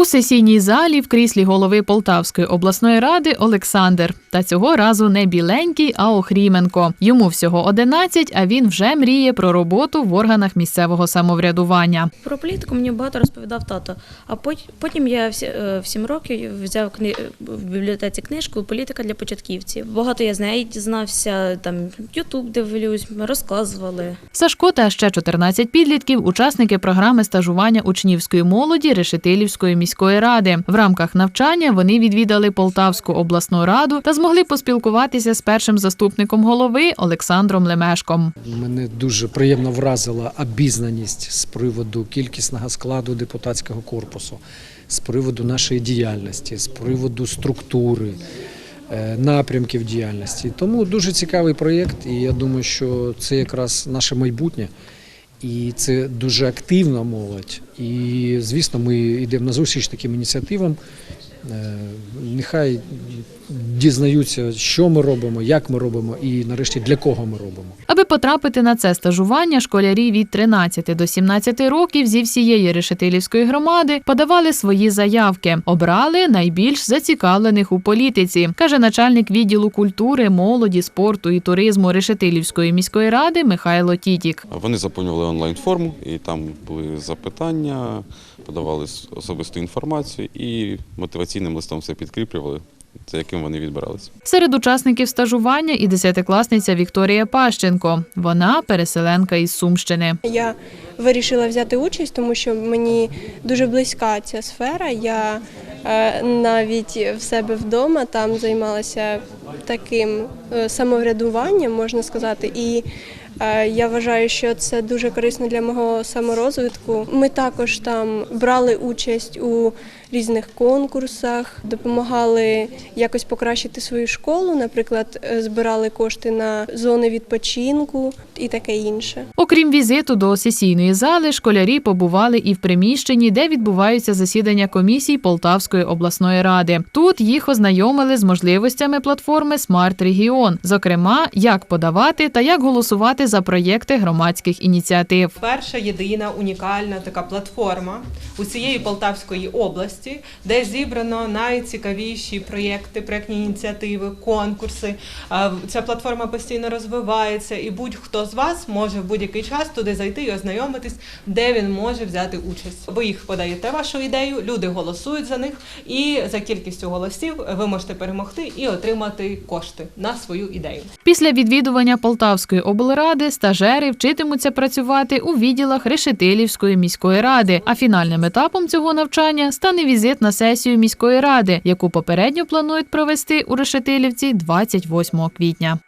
У сесійній залі в кріслі голови Полтавської обласної ради Олександр. Та цього разу не біленький, а Охріменко. Йому всього 11, а він вже мріє про роботу в органах місцевого самоврядування. Про політику мені багато розповідав тато. А потім я в е, сім років взяв в бібліотеці книжку Політика для початківців. Багато я з неї дізнався, там Ютуб дивлюсь, розказували. Сашко та ще 14 підлітків учасники програми стажування учнівської молоді Решетилівської міської ради. В рамках навчання вони відвідали Полтавську обласну раду та змогли поспілкуватися з першим заступником голови Олександром Лемешком. Мене дуже приємно вразила обізнаність з приводу кількісного складу депутатського корпусу, з приводу нашої діяльності, з приводу структури, е, напрямків діяльності. Тому дуже цікавий проєкт, і я думаю, що це якраз наше майбутнє. І це дуже активна молодь. І, звісно, ми йдемо на зустріч таким ініціативам. Е, Нехай дізнаються, що ми робимо, як ми робимо, і нарешті для кого ми робимо. Аби потрапити на це стажування, школярі від 13 до 17 років зі всієї Решетилівської громади подавали свої заявки. Обрали найбільш зацікавлених у політиці, каже начальник відділу культури, молоді, спорту і туризму Решетилівської міської ради Михайло Тітік. Вони заповнювали онлайн-форму, і там були запитання, подавали особисту інформацію і мотиваційним листом все підкріплювали, за яким вони відбиралися. Серед учасників стажування і десятикласниця Вікторія Пащенко. Вона переселенка із Сумщини. Я вирішила взяти участь, тому що мені дуже близька ця сфера. Я е, навіть в себе вдома там займалася таким е, самоврядуванням, можна сказати, і е, я вважаю, що це дуже корисно для мого саморозвитку. Ми також там брали участь у різних конкурсах, допомагали якось покращити свою школу, наприклад, е, збирали кошти на зони відпочинку і таке інше. Окрім візиту до сесійної зали, школярі побували і в приміщенні, де відбуваються засідання комісій Полтавської обласної ради. Тут їх ознайомили з можливостями платформи Смарт Регіон, зокрема, як подавати та як голосувати за проєкти громадських ініціатив. Перша єдина унікальна така платформа усієї Полтавської області, де зібрано найцікавіші проєкти, проєктні ініціативи, конкурси. Е, Ця платформа постійно розвивається, і будь-хто з вас може в будь-який час туди зайти і ознайомитись, де він може взяти участь. Ви їх подаєте вашу ідею, люди голосують за них, і за кількістю голосів ви можете перемогти і отримати кошти на свою ідею. Після відвідування Полтавської облради стажери вчитимуться працювати у відділах Решетилівської міської ради. А фінальним етапом цього навчання стане візит на сесію міської ради, яку попередньо планують провести у Решетилівці 28 квітня.